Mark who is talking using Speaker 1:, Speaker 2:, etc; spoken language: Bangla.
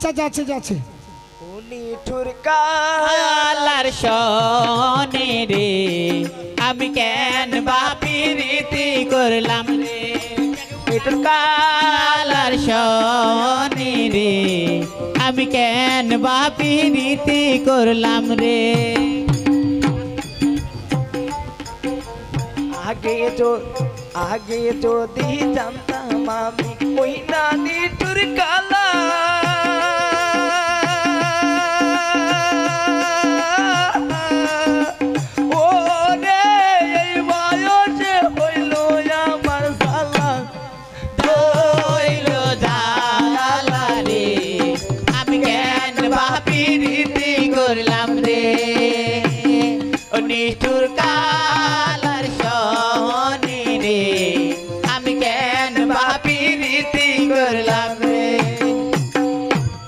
Speaker 1: আচ্ছা যাচ্ছে যাচ্ছে।
Speaker 2: আল্লাহর শোনে রে। আমি কেন বাপি রীতি করলাম রে?
Speaker 3: মিঠুর
Speaker 2: কালার শোনে রে। আমি কেন বাপি রীতি করলাম রে?
Speaker 3: আগে যো আগে যদি জানতাম আমি ওই না নিঠুর কালা ની ચુરકા